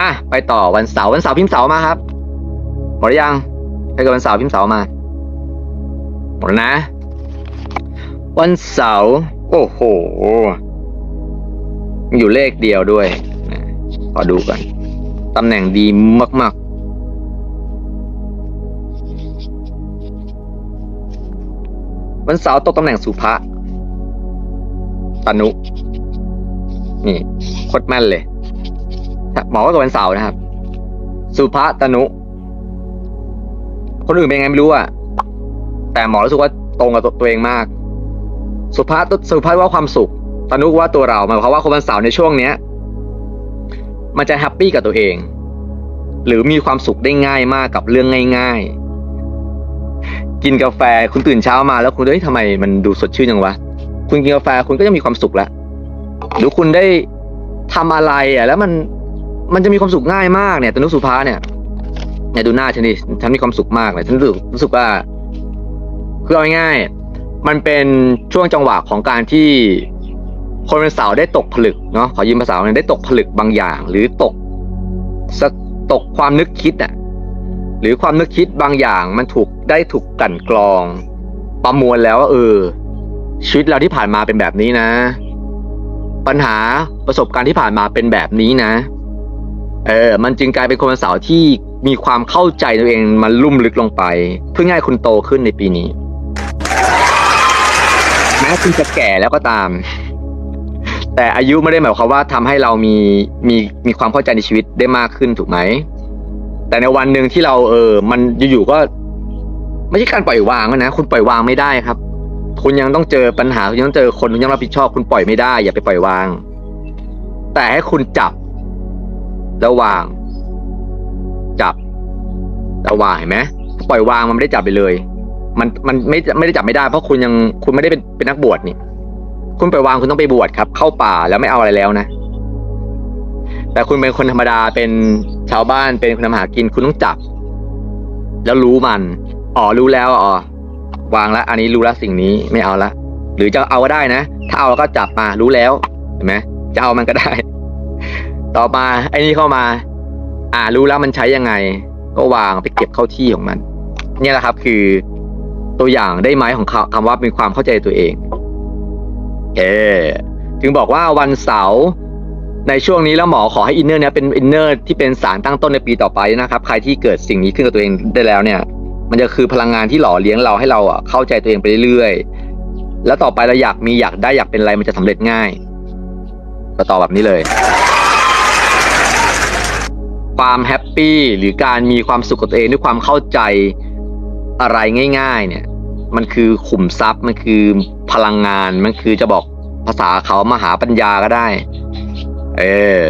อะไปต่อวันเสาร์วันเสาร์พิมพ์เสาร์มาครับหมดหรือยังใครเกิดวันเสาร์พิมพ์เสาร์มาหมดแล้วนะ วันเสาร์โอ้โหอยู่เลขเดียวด้วยขอดูกันตำแหน่งดีมากๆ วันเสาร์ตกตำแหน่งสุภะตนุ นี่โคตรแม่นเลย หมอก็กับวันเสาร์นะครับ สุภาตนุ คนอื่นเป็นไงไม่รู้อะแต่หมอรู้สึกว่าตรงกับตัวเองมาก สุภาสุภาว่าความสุข ตนุว่าตัวเราหมายความว่าคนวันเสาร์ในช่วงเนี้ย มันจะแฮปปี้กับตัวเอง หรือมีความสุขได้ง่ายมากกับเรื่องง่าย ๆ กินกาแฟคุณตื่นเช้ามาแล้วคุณเฮ้ยทำไมมันดูสดชื่นจังวะ คุณกินกาแฟคุณก็จะมีความสุขแล้วหรือคุณได้ทำอะไรอะ แล้วมัน มันจะมีความสุขง่ายมากเนี่ยตนุสุภาเนี่ยเนี่ยดูหน้าฉันดิฉันมีความสุขมากเลยฉันรู้สึกรู้สึกว่าคือเอาง่ายๆมันเป็นช่วงจังหวะของการที่คนเป็นสาวได้ตกผลึกเนาะขอยืมภาษาเนี่ยได้ตกผลึกบางอย่าง หรือตกสตกความนึกคิดอะหรือความนึกคิดบางอย่าง มันถูกได้ถูกกั่นกรอง ประมวลแล้วว่าเออ ชีวิตเราที่ผ่านมาเป็นแบบนี้นะ ปัญหาประสบการณ์ที่ผ่านมาเป็นแบบนี้นะ เออ มันจึงกลายเป็นคนวันเสาร์ที่มีความเข้าใจตัวเองมันลุ่มลึกลงไป เพื่อง่ายคุณโตขึ้นในปีนี้ แม้คุณจะแก่แล้วก็ตาม แต่อายุไม่ได้หมายความว่าทำให้เรามีมีมีความเข้าใจในชีวิตได้มากขึ้นถูกไหม แต่ในวันหนึ่งที่เราเออ มันอยู่ๆก็ ไม่ใช่การปล่อยวางนะคุณปล่อยวางไม่ได้ครับ คุณยังต้องเจอปัญหาคุณยังต้องเจอคนคุณยังรับผิดชอบคุณปล่อยไม่ได้ อย่าไปปล่อยวาง แต่ให้คุณจับ แล้ววาง จับแล้ววางเห็นไหมปล่อยวางมันไม่ได้จับไปเลย มันมันไม่ไม่ได้จับไม่ได้ เพราะคุณยังคุณไม่ได้เป็นเป็นนักบวชนี่ คุณปล่อยวางคุณต้องไปบวชครับ เข้าป่าแล้วไม่เอาอะไรแล้วนะแต่คุณเป็นคนธรรมดาเป็นชาวบ้านเป็นคนทำหากินคุณต้องจับ แล้วรู้มันอ๋อรู้แล้วอ๋อวางละอันนี้รู้ละสิ่งนี้ไม่เอาละหรือจะเอาก็ได้นะ ถ้าเอาก็จับมารู้แล้วเห็นไหมจะเอามันก็ได้ ต่อมาไอ้นี่เข้ามา อ่า รู้แล้วมันใช้ยังไง ก็วางไปเก็บเข้าที่ของมัน เนี่ยแหละครับ คือตัวอย่างได้ไหมของคำว่าเป็นความเข้าใจตัวเองเออถึงบอกว่าวันเสาร์ในช่วงนี้แล้วหมอขอให้อินเนอร์เนี้ยเป็นอินเนอร์ที่เป็นสารตั้งต้นในปีต่อไปนะครับ ใครที่เกิดสิ่งนี้ขึ้นกับตัวเองได้แล้วเนี่ย มันจะคือพลังงานที่หล่อเลี้ยงเราให้เราอะเข้าใจตัวเองไปเรื่อยๆแล้วต่อไปเราอยากมีอยากได้อยากเป็นอะไรมันจะสำเร็จง่ายก็ตอบแบบนี้เลย ความแฮปปี้หรือการมีความสุขกับตัวเองด้วยความเข้าใจอะไรง่าย ๆ เนี่ย มันคือขุมทรัพย์มันคือพลังงานมันคือจะบอกภาษาเขามหาปัญญาก็ได้ เออ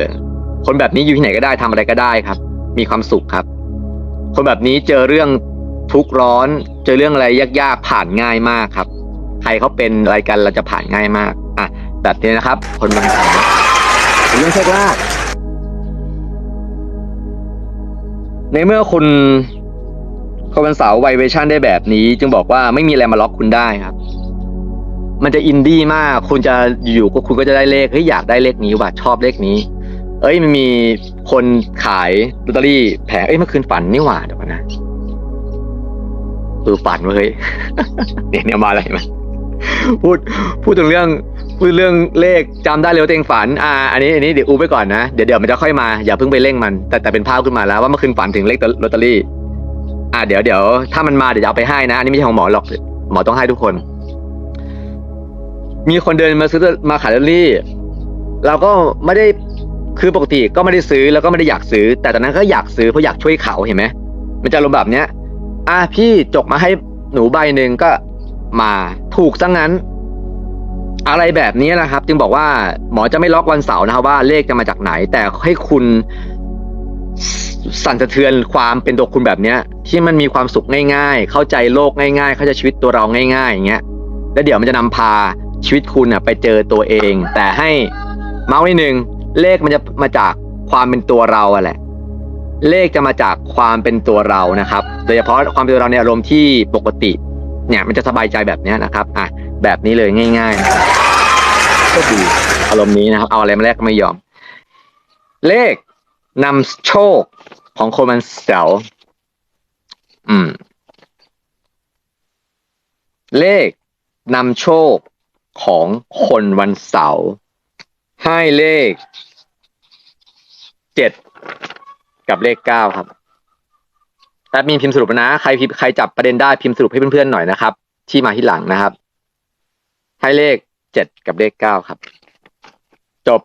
คนแบบนี้อยู่ที่ไหนก็ได้ทำอะไรก็ได้ครับ มีความสุขครับ คนแบบนี้เจอเรื่องทุกข์ร้อน เจอเรื่องอะไรยากๆผ่านง่ายมากครับ ใครเขาเป็นอะไรกันเราจะผ่านง่ายมากอะแบบนี้นะครับ คนบางคนเป็นเรื่องโชคลาภ ในเมื่อคุณคนวันสาร์ไวเวชั่นได้แบบนี้ จึงบอกว่าไม่มีอะไรมาล็อกคุณได้ครับ มันจะอินดี้มาก คุณจะอยู่ๆก็คุณก็จะได้เลขเฮ้ยอยากได้เลขนี้ว่ะชอบเลขนี้ เอ้ยมันมีคนขายลอตเตอรี่แผงเอ้ยเมื่อคืนฝันนี่หว่าเดี๋ยวก่อนนะเออฝันเว้ยเนี่ยเนี่ยมาอะไรมา พูดพูดถึงเรื่องพูดเรื่องเลขจำได้เลยว่าตัวเองฝันอ่าอันนี้อันนี้เดี๋ยวอูไปก่อนนะเดี๋ยวเดี๋ยวมันจะค่อยมาอย่าเพิ่งไปเร่งมัน แต่แต่เป็นภาพขึ้นมาแล้วว่าเมื่อคืนฝันถึงเลขลอตเตอรี่ อ่าเดี๋ยวเดี๋ยวถ้ามันมาเดี๋ยวจะเอาไปให้นะอันนี้ไม่ใช่ของหมอหรอกหมอต้องให้ทุกคน มีคนเดินมาซื้อมาขายลอตเตอรี่ เราก็ไม่ได้คือปกติก็ไม่ได้ซื้อแล้วก็ไม่ได้อยากซื้อ แต่ตอนนั้นก็อยากซื้อเพราะอยากช่วยเขาเห็นไหมมันจะลมแบบเนี้ยอะพี่จกมาให้หนูใบหนึ่งก็ มาถูกซะงั้น อะไรแบบนี้นะครับ จึงบอกว่าหมอจะไม่ล็อกวันเสาร์นะครับว่าเลขจะมาจากไหน แต่ให้คุณสั่นสะเทือนความเป็นตัวคุณแบบเนี้ย ที่มันมีความสุขง่าย ๆ เข้าใจโลกง่ายๆ เข้าใจชีวิตตัวเราง่าย ๆ อย่างเงี้ยแล้วเดี๋ยวมันจะนำพาชีวิตคุณอะ ไปเจอตัวเอง แต่ให้เมาส์นิดนึงเลขมันจะมาจากความเป็นตัวเราอะแหละ เลขจะมาจากความเป็นตัวเรานะครับ โดยเฉพาะความเป็นตัวเราในอารมณ์ที่ปกติ เนี่ยมันจะสบายใจแบบนี้นะครับอะแบบนี้เลยง่ายๆก็ดีอารมณ์นี้นะครับ เอาอะไรมาแลกก็ไม่ยอม เลขนำโชคของคนวันเสาร์อืม เลขนำโชคของคนวันเสาร์ให้เลขเจ็ดกับเลขเก้าครับ แป๊บมีพิมพ์สรุปนะ ใครพิมพ์ใครจับประเด็นได้พิมพ์สรุปให้เพื่อนๆหน่อยนะครับ ที่มาที่หลังนะครับ ให้เลขเจ็ดกับเลขเก้าครับ จบ